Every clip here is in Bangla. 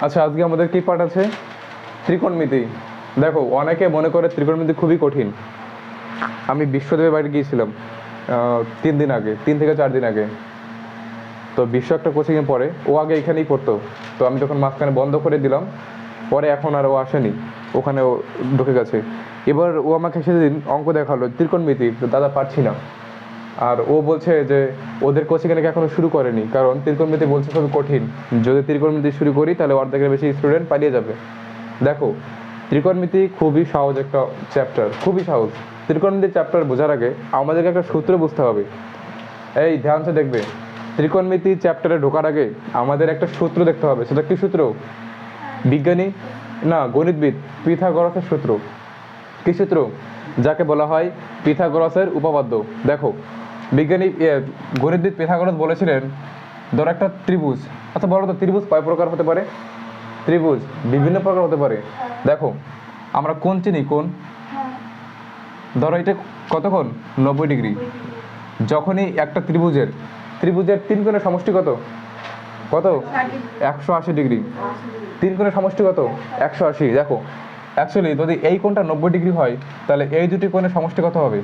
আচ্ছা আজকে আমাদের কি পাঠ আছে? ত্রিকোণমিতি। দেখো, অনেকে মনে করে ত্রিকোণমিতি খুবই কঠিন। আমি বিশ্বদেবের বাড়ি গিয়েছিলাম তিন দিন আগে, তিন থেকে চার দিন আগে। তো বিশ্ব একটা কোচিংয়ে পড়ে ও আগে এখানেই পড়তো। তো আমি যখন মাঝখানে বন্ধ করে দিলাম, পরে এখন আর ও আসেনি। ওখানে ও ঢুকে গেছে। এবার ও আমাকে সেদিন অঙ্ক দেখাল, ত্রিকোণমিতি। তো দাদা পারছি না। আর ও বলছে যে ওদের কোচিং নাকি এখনও শুরু করেনি কারণ ত্রিকোণমিতি বলছে খুবই কঠিন। যদি ত্রিকোণমিতি শুরু করি তাহলে অর্ধেকের বেশি স্টুডেন্ট পালিয়ে যাবে। দেখো ত্রিকোণমিতি খুবই সহজ একটা চ্যাপ্টার খুবই সহজ। ত্রিকোণমিতি চ্যাপ্টার বোঝার আগে আমাদেরকে একটা সূত্র বুঝতে হবে। এই ধ্যান সে দেখবে ত্রিকোণমিতি চ্যাপ্টারে ঢোকার আগে আমাদের একটা সূত্র দেখতে হবে। সেটা কি সূত্র? বিজ্ঞানী? না গণিতবিদ পিথাগোরাসের সূত্র। কি সূত্র? যাকে বলা হয় পিথাগোরাসের উপপাদ্য। দেখো বিজ্ঞানী গণিতবিদ পিথাগোরাস বলেছিলেন, ধরো একটা ত্রিভুজ। আচ্ছা বলো তো, ত্রিভুজ কয় প্রকার হতে পারে? ত্রিভুজ বিভিন্ন প্রকার হতে পারে। দেখো, আমরা কোন চিনি কোন ধরো এটা কতক্ষণ নব্বই ডিগ্রি। যখনই একটা ত্রিভুজের ত্রিভুজের তিন কোণের সমষ্টি কত? কত? একশো আশি ডিগ্রি। তিন কোণের সমষ্টি কত? একশো আশি। দেখো অ্যাকচুয়ালি যদি এই কোণটা নব্বই ডিগ্রি হয়, তাহলে এই দুটি কোণের সমষ্টি কত হবে?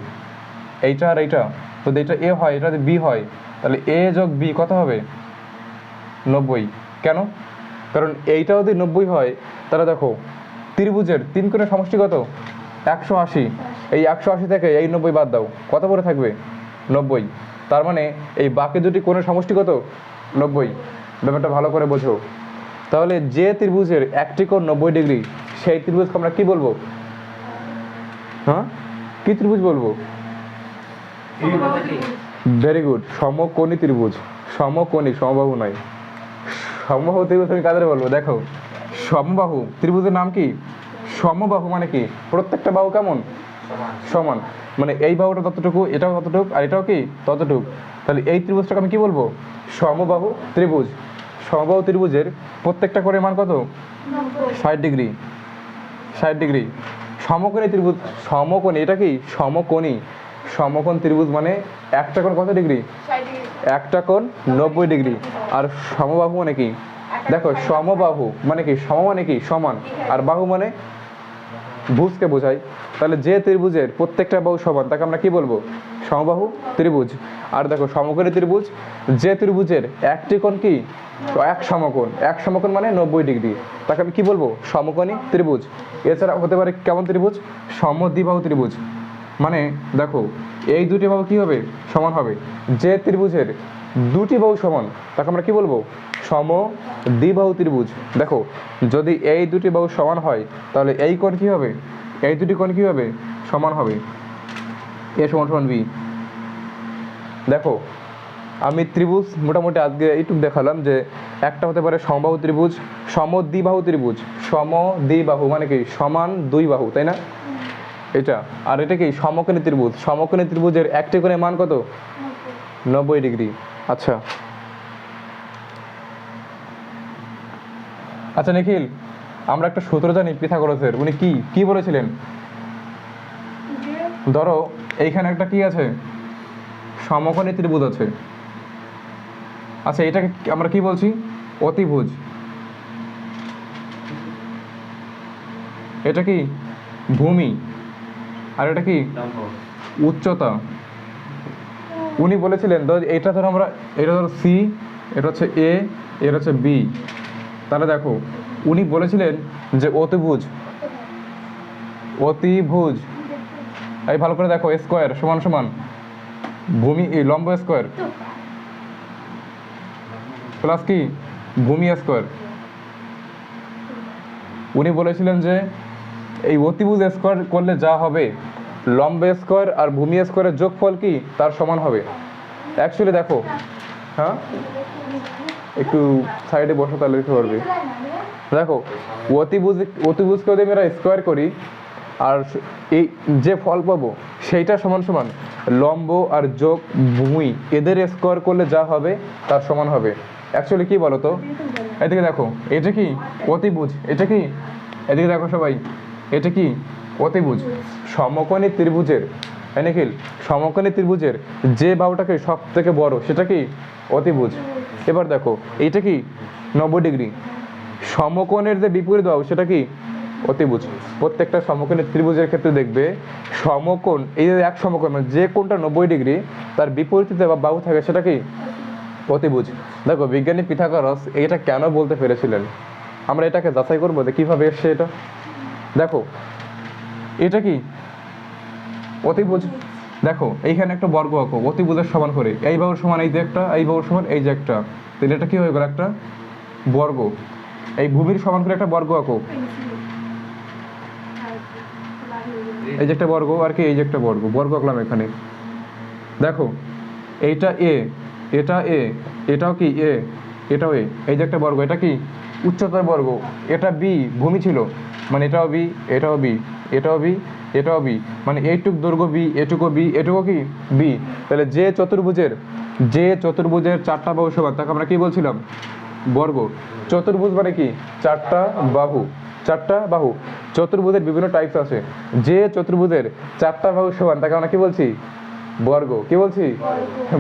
এইটা আর এইটা। যদি এটা এ হয় এটা যদি বি হয়, তাহলে এ যোগ বি কত হবে? নব্বই। কেন? কারণ এইটা যদি নব্বই হয়, তাহলে দেখো, ত্রিভুজের তিন কোণের সমষ্টি কত? একশো আশি। এই একশো আশি থেকে এই নব্বই বাদ দাও, কত করে থাকবে? নব্বই। তার মানে এই বাকি দুটি কোণের সমষ্টি কত? নব্বই। ব্যাপারটা ভালো করে বোঝো। তাহলে যে ত্রিভুজের একটি কোণ নব্বই ডিগ্রি, সেই ত্রিভুজকে আমরা কি বলব? হ্যাঁ? কি ত্রিভুজ বলব? ভেরি গুড সমকোণী ত্রিভুজ। সমকোণী সমবাহু নয়। সমবাহু ত্রিভুজ আমি কাদের বলব? দেখো সমবাহু ত্রিভুজের নাম কি? সমবাহু মানে কি? প্রত্যেকটা বাহু কেমন? সমান। মানে এই বাহুটা ততটুকু এটাও ততটুকু আর এটাও কি? ততটুকু। তাহলে এই ত্রিভুজটাকে আমি কি বলব? সমবাহু ত্রিভুজ। সমবাহু ত্রিভুজের প্রত্যেকটা করে মান কত? ষাট ডিগ্রি। ষাট ডিগ্রি। সমকোণী ত্রিভুজ সমকোণী এটা কি? সমকোণী। সমকোণ ত্রিভুজ মানে একটা কোণ কত ডিগ্রি? একটা কোণ নব্বই ডিগ্রি। আর সমবাহু মানে কি? দেখো সমবাহু মানে কি? সম মানে কি? সমান। আর বাহু মানে ভুজকে বোঝায়। তাহলে যে ত্রিভুজের প্রত্যেকটা বাহু সমান তাকে আমরা কি বলব? সমবাহু ত্রিভুজ। আর দেখো সমকোণী ত্রিভুজ যে ত্রিভুজের একটি কোণ কি? এক সমকোণ। এক সমকোণ মানে নব্বই ডিগ্রি। তাকে আমি কি বলব? সমকোণী ত্রিভুজ। এছাড়া হতে পারে কেমন ত্রিভুজ? সমদ্বিবাহু ত্রিভুজ। মানে দেখো, এই দুটি বাহু কি হবে? সমান হবে। যে ত্রিভুজের দুটি বাহু সমান, তাকে আমরা কি বলব? সম দ্বিবাহু ত্রিভুজ। দেখো, যদি এই দুটি বাহু সমান হয়, তাহলে এই কোণ কি হবে? এই দুটি কোণ কি হবে? সমান হবে। এ সমান সমান বি। দেখো, আমি ত্রিভুজ মোটামুটি আজকে এইটুকু দেখালাম যে একটা হতে পারে সমবাহু ত্রিভুজ, সম সমদ্বিবাহু ত্রিভুজ। সম সমদ্বিবাহু মানে কি? সমান দুই বাহু, তাই না? এটা। আর এটা কি সমকোণী ত্রিভুজ? সমকোণী ত্রিভুজের একটি কোণের মান কত? নব্বই ডিগ্রি। আচ্ছা। আচ্ছা নিখিল আমরা একটা সূত্র জানি পিথাগোরাসের। উনি কি? কি বলেছিলেন? ধরো এইখানে একটা কি আছে? সমকোণী ত্রিভুজ আছে। আচ্ছা এটাকে আমরা কি বলছি? অতিভুজ। এটা কি? ভূমি। আর এটা কি? উচ্চতা। উনি বলেছিলেন ধর এটা ধরো আমরা এটা ধরো সি এটা হচ্ছে এ এটা হচ্ছে বি তাহলে দেখো উনি বলেছিলেন যে অতিভুজ। অতিভুজ। এই ভালো করে দেখো স্কোয়ার সমান সমান। ভূমি লম্ব স্কোয়ার প্লাস কি? ভূমি স্কোয়ার উনি বলেছিলেন যে এই অতিভুজ স্কোয়ার করলে যা হবে লম্ব স্কোয়ার আর ভূমি স্কোয়ারের যোগফল কি? তার সমান হবে। অ্যাকচুয়ালি দেখো হ্যাঁ? একটু সাইডে বসো তাহলে লিখতে পারবে। দেখো, অতিভুজ অতিভুজকে যদি আমরা স্কোয়ার করি, আর এই যে ফল পাবো, সেইটা সমান সমান লম্ব আর যোগ ভূমি, এদের স্কোয়ার করলে যা হবে, তার সমান হবে। অ্যাকচুয়ালি কি বলো তো এদিকে দেখো, এটা কি? অতিভুজ, এটা কি? এদিকে দেখো সবাই, এটা কি? অতিভুজ, সমকোণী ত্রিভুজের নিখিল সমকোণী ত্রিভুজের যে বাহুটাকে সব থেকে বড়, সেটা কি? অতিভুজ। এবার দেখো এইটা কি? নব্বই ডিগ্রি। সমকোণের যে বিপরীত বাহু, সেটা কি? অতিভুজ। প্রত্যেকটা সমকোণের ত্রিভুজের ক্ষেত্রে দেখবে, সমকোণ, এই যে এক সমকোণ মানে যে কোণটা নব্বই ডিগ্রি, তার বিপরীতে বা বাহু থাকে, সেটা কি? অতিভুজ। দেখো, বিজ্ঞানী পিথাগোরাস এটা কেন বলতে পেরেছিলেন? আমরা এটাকে যাচাই করব যে কীভাবে এসছে এটা। দেখো এটা কি? অতিভুজ। দেখো, এইখানে একটা বর্গ আঁকো, অতিভুজের সমান করে। এই বাহুর সমান এই যে একটা, এই বাহুর সমান এই যে একটা। তাহলে এটা কি হয়ে গেল একটা? বর্গ। এই ভূমির সমান করে একটা বর্গ আঁকো। এই যে একটা বর্গ, আর কি এই যে একটা বর্গ। বর্গ আঁকলাম এখানে। দেখো, এইটা এ, এটা এ, এটাও কি এ, এটাও এ। এই যে একটা বর্গ, এটা কি? উচ্চতর বর্গ। এটা বি, ভূমি ছিল। মানে এটাও বি এটাও বি। এটাও বি এটাও বি। মানে এইটুক দৈর্ঘ্য বি এটুকু বি এটুকু কি? বি। তাহলে যে চতুর্ভুজের যে চতুর্ভুজের চারটা বাহু সমান তাকে আমরা কি বলছিলাম? বর্গ। চতুর্ভুজ মানে কি? চারটা বাহু। চারটা বাহু। চতুর্ভুজের বিভিন্ন টাইপস আছে। যে চতুর্ভুজের চারটা বাহু সমান তাকে আমরা কি বলছি? বর্গ। কি বলছি?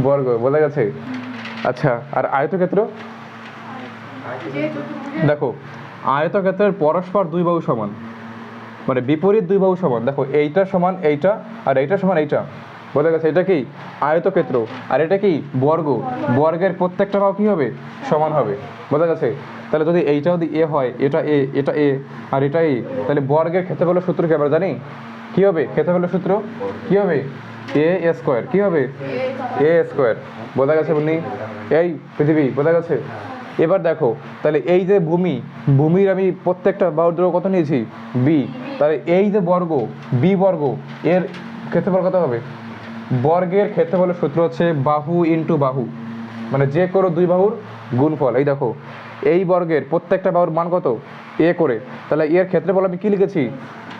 বর্গ। বোঝা গেছে? আচ্ছা আর আয়তক্ষেত্র। দেখো আয়তক্ষেত্রের পরস্পর দুই বাহু সমান। মানে বিপরীত দুই বাহু সমান। দেখো, এইটা সমান এইটা আর এইটা সমান এইটা। বোঝা গেছে, এটা কি? আয়তক্ষেত্র। আর এটা কি? বর্গ। বর্গের প্রত্যেকটা বাহু কি হবে? সমান হবে। বোঝা গেছে? তাহলে যদি এইটা যদি এ হয়, এটা এ এটা এ আর এটা এ, তাহলে বর্গের ক্ষেত্রফলের সূত্র কি আমরা জানি? কি হবে? ক্ষেত্রফলের সূত্র? কি হবে? A square. কি হবে? A square. বোঝা গেছে বলি এই পৃথিবী, বোঝা গেছে? এবার দেখো, তাহলে এই যে ভূমি, ভূমির আমি প্রত্যেকটা বাহুর কত নিয়েছি? বি তাহলে এই যে বর্গ বি বর্গ, এর ক্ষেত্রফল কত হবে? বর্গের ক্ষেত্রফলের সূত্র হচ্ছে বাহু ইন্টু বাহু। মানে যে কোনো দুই বাহুর গুণফল। এই দেখো, এই বর্গের প্রত্যেকটা বাহুর মান কত? এ করে। তাহলে এর ক্ষেত্রফল আমি কি লিখেছি?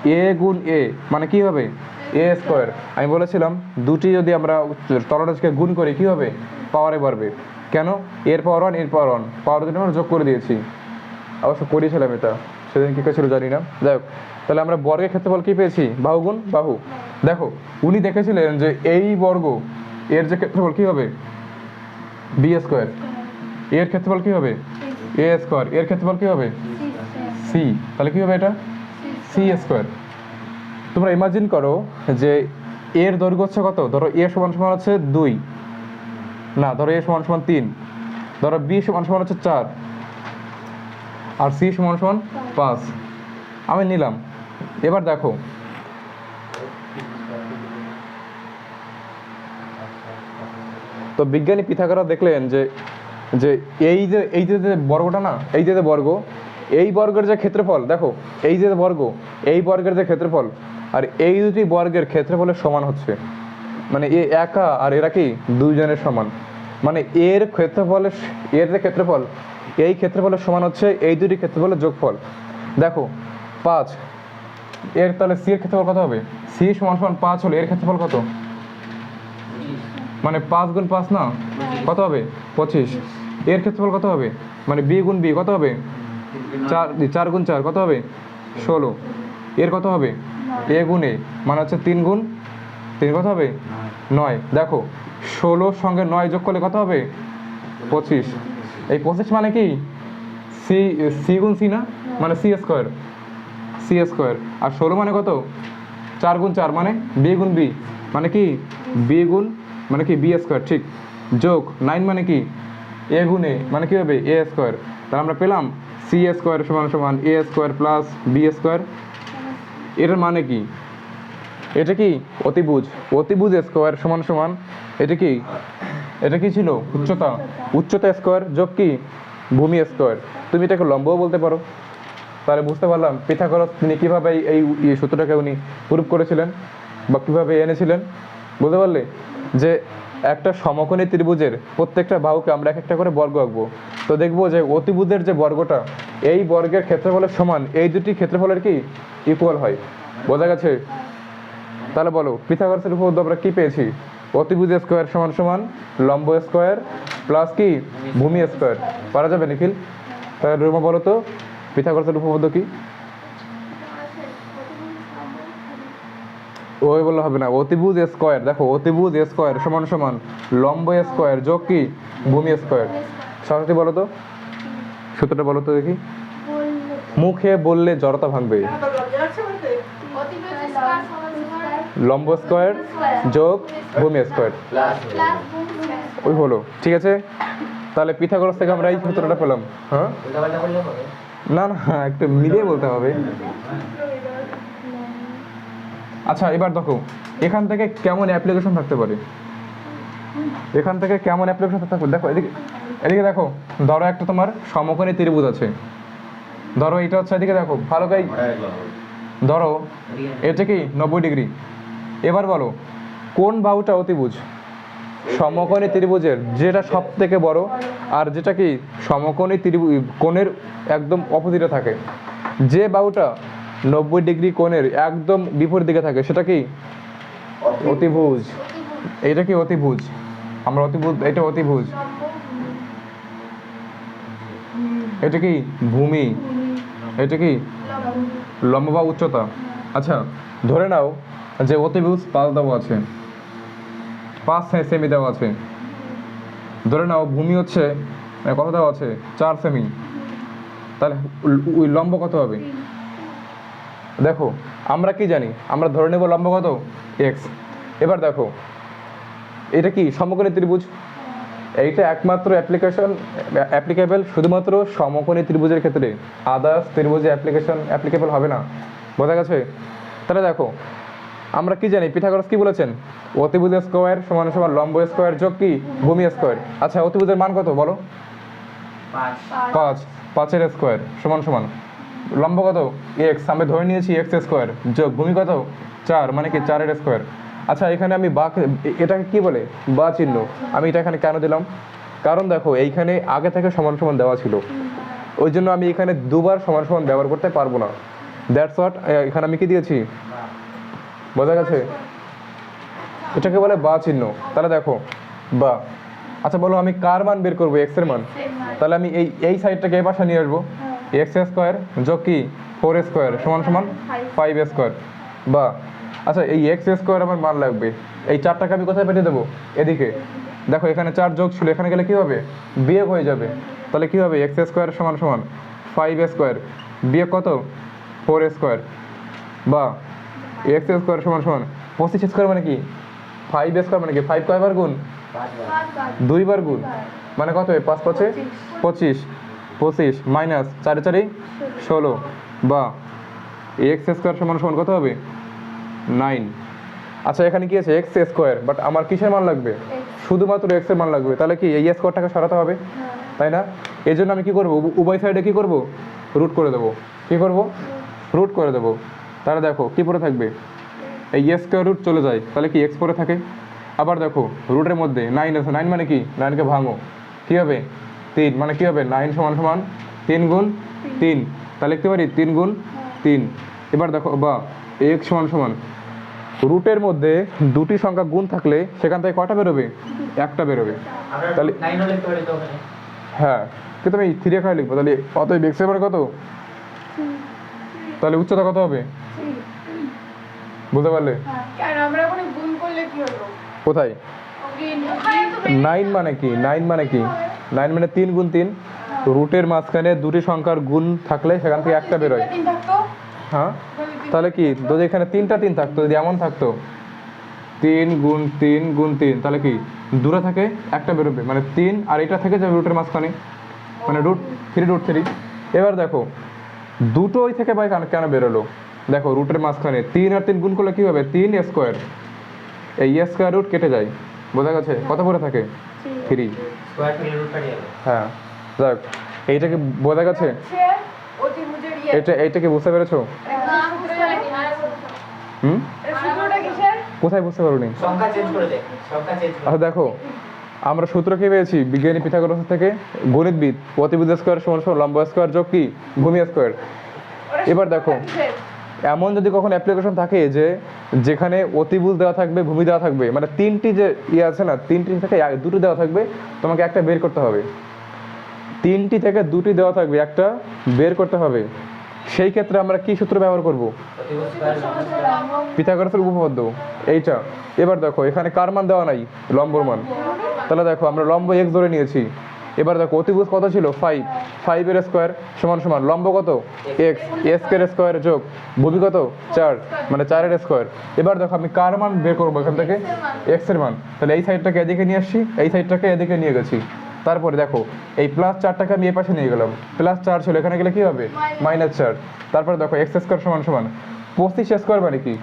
এ গুণ এ মানে কি হবে? এ স্কোয়ার আমি বলেছিলাম, দুটি যদি আমরা তলরাজকে গুণ করি, কি হবে? পাওয়ারে বাড়বে। কেন? এর পাওয়ার ওয়ানের পাওয়ার ওয়ান পাওয়ার দুটো আমরা যোগ করে দিয়েছি। অবশ্য করিয়েছিলাম এটা। সেদিন কী ছিল জানি না। যাই হোক, তাহলে আমরা বর্গের ক্ষেত্রফল কি পেয়েছি? বাহুগুণ? বাহু। দেখো, উনি দেখেছিলেন যে এই বর্গ, এর যে ক্ষেত্রফল কি হবে? বি স্কোয়ার এর ক্ষেত্রফল কি হবে? এ স্কোয়ার এর ক্ষেত্রফল কি হবে? সি তাহলে কি হবে এটা? সি স্কোয়ার তোমরা ইমাজিন করো যে এর দৈর্ঘ্য হচ্ছে কত? ধরো এ সমান সমান হচ্ছে দুই। না, ধরো এ সমান সমান তিন। ধরো বি সমান সমান হচ্ছে চার। আর সি সমান সমান পাঁচ। আমি নিলাম। এবার দেখো। তো বিজ্ঞানী পিথাগোরাস দেখলেন যে যে এই যে এই যে বর্গটা না, এই যে বর্গ, এই বর্গের যে ক্ষেত্রফল, দেখো, এই যে বর্গ, এই বর্গের যে ক্ষেত্রফল, আর এই দুটি বর্গের ক্ষেত্রফলের সমান হচ্ছে। মানে এ একা আর এরা কি দুইজনের সমান? মানে এর ক্ষেত্রফলের এর যে ক্ষেত্রফল এই ক্ষেত্রফলের সমান হচ্ছে এই দুটি ক্ষেত্রফলের যোগফল। দেখো পাঁচ এর তাহলে সি এর ক্ষেত্রফল কত হবে? সি সমান সমান পাঁচ হলে এর ক্ষেত্রফল কত? মানে পাঁচ গুণ পাঁচ না? কত হবে? পঁচিশ। এর ক্ষেত্রফল কত হবে? মানে বি গুণ বি কত হবে? চার চার গুণ চার কত হবে? ষোলো। এর কত হবে? এ গুণ এ। মানে হচ্ছে তিন গুণ তিন কত হবে? নয়। দেখো ষোলোর সঙ্গে নয় যোগ করলে কত হবে? পঁচিশ। এই পঁচিশ মানে কি? সি সি গুণ সি না? মানে সি স্কোয়ার সি স্কোয়ার আর ষোলো মানে কত? চার গুণ চার মানে বি গুণ বি মানে কি? বি গুণ মানে কি? বি স্কোয়ার ঠিক। যোগ নাইন মানে কি? এ গুণ এ মানে কি হবে? এ স্কোয়ার তাহলে আমরা পেলাম সি স্কোয়ার সমান সমান A square plus B square এটার মানে কি? এটা কি অতিভুজ? অতিভুজ স্কোয়ার সমান সমান, এটা কি? এটা কি ছিল? উচ্চতা। উচ্চতা স্কোয়ার যোগ কি? ভূমি স্কোয়ার। তুমি এটাকে লম্বও বলতে পারো। তাহলে বুঝতে পারলাম, পিথাগোরাস তিনি কীভাবে এই সূত্রটাকে উনি প্রুভ করেছিলেন বা কীভাবে এনেছিলেন? বুঝতে পারলে? যে একটা সমকোণী ত্রিভুজের প্রত্যেকটা বাহুকে আমরা এক একটা করে বর্গ আঁকবো। তো দেখব যে অতিভুজের যে বর্গটা, এই বর্গের ক্ষেত্রফলের সমান, এই দুটি ক্ষেত্রফলের কি? ইকুয়াল হয়। বোঝা গেছে? তাহলে বলো, পিথাগোরাসের উপপাদ্য আমরা কি পেয়েছি? অতিভুজ স্কোয়ার সমান সমান লম্ব স্কোয়ার প্লাস কি? ভূমি স্কোয়ার। পারা যাবে নিখিল? তাহলে রুমা বলো তো, পিথাগোরাসের উপপাদ্য কি? ওই বললে হবে না, অতিভুজ স্কোয়ার। দেখো, অতিভুজ স্কোয়ার সমান সমান লম্ব স্কোয়ার যোগ কি? ভূমি স্কোয়ার। সরাসরি বলো তো? সূত্রটা বলো তো দেখি। মুখে বললে জড়তা ভাঙবে অতিবেগ স্কয়ার সমান সমান লম্ব স্কোয়ার যোগ ভূমি স্কোয়ার। ওই হলো, ঠিক আছে? তাহলে পিথাগোরাস থেকে আমরা এই সূত্রটা পেলাম হ্যাঁ? না না, একটু মিলিয়ে বলতে হবে। আচ্ছা এবার দেখো, এখান থেকে কেমন অ্যাপ্লিকেশন থাকতে পারে? এখান থেকে কেমন অ্যাপ্লিকেশন থাকতে পারে? দেখো, এদিকে এদিকে দেখো, ধরো একটা তোমার সমকোণী ত্রিভুজ আছে। ধরো, এটা হচ্ছে এদিকে দেখো, ভালো করে ধরো, এটা কি? নব্বই ডিগ্রি। এবার বলো, কোন বাহুটা অতিভুজ? সমকোণী ত্রিভুজের, যেটা সব থেকে বড়, আর যেটা কি সমকোণী ত্রিভুজ কোণের একদম অপোজিটে থাকে? যে বাহুটা নব্বই ডিগ্রি কোণের একদম বিপরীত দিকে থাকে, সেটা কি? অতিভুজ। এটা কি অতিভুজ? আমরা অতিভুজ, এটা অতিভুজ। এটা কি ভূমি? এটা কি লম্ব উচ্চতা? আচ্ছা ধরে নাও যে অতিভুজ পাঁচ দেওয়া আছে। পাঁচ সেমি দেওয়া আছে। ধরে নাও, ভূমি হচ্ছে কত দেওয়া আছে? চার সেমি। তাহলে ওই লম্ব কত হবে? দেখো, আমরা কি জানি? আমরা ধরে নেব লম্ব কত? এক্স এবার দেখো, এটা কি সমকোণী ত্রিভুজ? এইটা একমাত্র অ্যাপ্লিকেশন অ্যাপ্লিকেবল শুধুমাত্র সমকোণী ত্রিভুজের ক্ষেত্রে। আদার্স ত্রিভুজে অ্যাপ্লিকেশন অ্যাপ্লিকেবল হবে না। বোঝা গেছে? তাহলে দেখো আমরা কি জানি? পিথাগোরাস কি বলেছেন? অতিভুজ স্কোয়ার সমান সমান লম্ব স্কোয়ার যোগ কি? ভূমি স্কোয়ার। আচ্ছা অতিভুজের মান কত? বলো। পাঁচ। পাঁচ। পাঁচের স্কোয়ার সমান সমান। লম্ব কত? এক্স আমি ধরে নিয়েছি এক্স স্কোয়ার। যোগ ভূমি কত? চার মানে কি চারের স্কোয়ার। আচ্ছা এখানে আমি বা এটাকে কি বলে? বা চিহ্ন। আমি এটা এখানে কেন দিলাম? কারণ দেখো এইখানে আগে থেকে সমান সমান দেওয়া ছিল। ওই জন্য আমি এখানে দুবার সমান সমান ব্যবহার করতে পারব না। দ্যাটস হোয়াট এখানে আমি কি দিয়েছি? বোঝা গেছে? এটাকে বলে বা চিহ্ন। তাহলে দেখো, বা। আচ্ছা বলো আমি কার মান বের করব? এক্সের মান। তাহলে আমি এই এই সাইডটাকে এই পাশে নিয়ে আসব। এক্স স্কোয়ার যোগ কি? ফোর স্কোয়ার সমান সমান ফাইভ স্কোয়ার বা। আচ্ছা এই এক্স স্কোয়ার আমার মান লাগবে। এই চারটাকে আমি কোথায় পেটে দেবো? এদিকে। দেখো, এখানে চার যোগ ছিল, এখানে গেলে কি হবে? বিয়োগ হয়ে যাবে। তাহলে কি হবে? এক্স স্কোয়ার সমান সমান ফাইভ স্কোয়ার বিয়োগ কত? ফোর স্কোয়ার বা। এক্স স্কোয়ার সমান সমান পঁচিশ স্কোয়ার মানে কি? ফাইভ স্কোয়ার মানে কি? ফাইভ কয়বার গুণ। দুইবার গুণ। মানে কত হয়? পাঁচ পাঁচে পঁচিশ। পঁচিশ মাইনাস চারে চারে ষোলো। বা এক্স স্কোয়ার সমান সমান কত হবে? নাইন আচ্ছা এখানে কি আছে? এক্স স্কোয়ার বাট আমার কিসের মান লাগবে? শুধুমাত্র এক্সের মান লাগবে। তাহলে কি এই স্কোয়ারটাকে সরাতে হবে? তাই না? এই জন্য আমি কি করব? উভয় সাইডে কি করব? রুট করে দেবো। কি করব? রুট করে দেবো। তাহলে দেখো কি পরে থাকবে? এই স্কোয়ার রুট চলে যায় তাহলে কি এক্স পরে থাকে? আবার দেখো রুটের মধ্যে নাইন আছে নাইন মানে কি? নাইনকে ভাঙো। কী হবে? তিন মানে কি হবে? নাইন সমান সমান তিন গুণ তিন। তাহলে লিখতে পারি তিন গুণ তিন। এবার দেখো বা এক্স সমান সমান। রুটের মধ্যে দুটি সংখ্যা গুণ থাকলে সেখান থেকে কটা বেরোবে? একটা বেরোবে। তাহলে- হ্যাঁ কিন্তু আমি থ্রি এখানে লিখব। তাহলে অতএব এক্সের কত? তাহলে উচ্চতা কত হবে? বুঝতে পারলে? হলো? কোথায়? নাইন মানে কি? নাইন মানে কি? নাইন মানে তিন গুণ তিন। রুটের মাঝখানে দুটি সংখ্যার গুণ থাকলে সেখান থেকে একটা বেরোয়। হ্যাঁ? তাহলে কি? যদি এখানে তিনটা তিন থাকতো যদি এমন থাকতো তিন গুণ তিন গুণ তিন তাহলে কি? দূরে থাকে একটা বেরোবে। মানে তিন আর এটা থেকে যাবে রুটের মাঝখানে। মানে রুট থ্রি রুট থ্রি এবার দেখো দুটোই থেকে ভাই কেন কেন বেরোলো? দেখো রুটের মাঝখানে তিন আর তিন গুণ করলে কি হবে? তিন স্কোয়ার এই স্কোয়ার রুট কেটে যায়। বোঝা গেছে? কত পরে থাকে? থ্রি। হ্যাঁ। যাক এইটাকে বোঝা গেছে? ইয়ে। এটা এইটাকে বুঝতে পেরেছ? না হুম? এর সূত্রটা কিসের? কোথায় বুঝতে পারোনি? সংখ্যা চেঞ্জ করে দে। সংখ্যা চেঞ্জ করে আচ্ছা দেখো। আমরা সূত্র কি পেয়েছি বিজ্ঞানী পিথাগোরাস থেকে। গণিতবিদ অতিভুজ স্কোয়ার সমান সমান লম্ব স্কোয়ার যোগ কি? ভূমি স্কোয়ার। এবার দেখো। এমন যদি কখন অ্যাপ্লিকেশন থাকে যে যেখানে অতিভুজ দেওয়া থাকবে ভূমি দেওয়া থাকবে মানে তিনটি যে ইয়ে আছে না তিনটি থেকে দুটো দেওয়া থাকবে তোমাকে একটা বের করতে হবে। তিনটি থেকে দুটি দেওয়া থাকবে একটা বের করতে হবে। সেই ক্ষেত্রে আমরা কি সূত্র ব্যবহার করব? পিথাগোরাসের উপপাদ্য, এইটা। এবার দেখো, এখানে কার মান দেওয়া নাই? লম্বর মান। তাহলে দেখো, আমরা লম্ব এক্স ধরে নিয়েছি। এবার দেখো, অতিভুজ কত ছিল? ফাইভ ফাইভের স্কোয়ার সমান সমান। লম্ব কত? এক্স এক্সের স্কোয়ার যোগ। ভূমি কত? চার। মানে চারের স্কোয়ার এবার দেখো, আমি কার মান বের করব এখান থেকে? এক্সের মান। তাহলে এই সাইডটাকে এদিকে নিয়ে আসছি, এই সাইডটাকে এদিকে নিয়ে গেছি। তারপরে দেখো, এই প্লাস চারটাকে আমি এ পাশে নিয়ে গেলাম। প্লাস চার ছিল, এখানে গেলে কি হবে? মাইনাস চার। তারপরে দেখো এক্স স্কোয়ার সমান সমান। পঁচিশ স্কোয়ার মানে কি?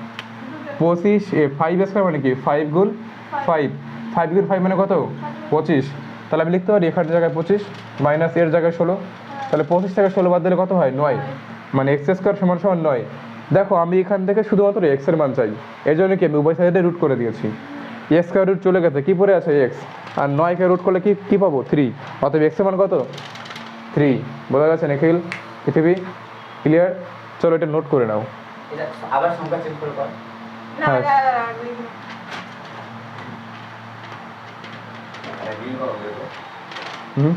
পঁচিশ ফাইভ স্কোয়ার মানে কি? ফাইভ গুণ ফাইভ ফাইভ গুণ ফাইভ মানে কত? পঁচিশ। তাহলে আমি লিখতে পারি এখানের জায়গায় পঁচিশ মাইনাস এর জায়গায় ষোলো। তাহলে পঁচিশ থেকে ষোলো বাদ দিলে কত হয়? নয়। মানে এক্স স্কোয়ার সমান সমান নয়। দেখো, আমি এখান থেকে শুধুমাত্র এক্সের মান চাই। এই জন্য কি আমি উভয় সাইডে রুট করে দিয়েছি। এক্স স্কোয়ার রুট চলে গেছে। কি পড়ে আছে এক্স আর নয়কে রুট করলে কি কি পাবো? থ্রি অতএব এক্সের মান কত? থ্রি বোঝা গেছে, নিখিল? পৃথিবী? ক্লিয়ার চলো এটা নোট করে নাও। এটা আবার সংখ্যা চেক করে কর না হ্যাঁ। না, না, না, লিখব। হুম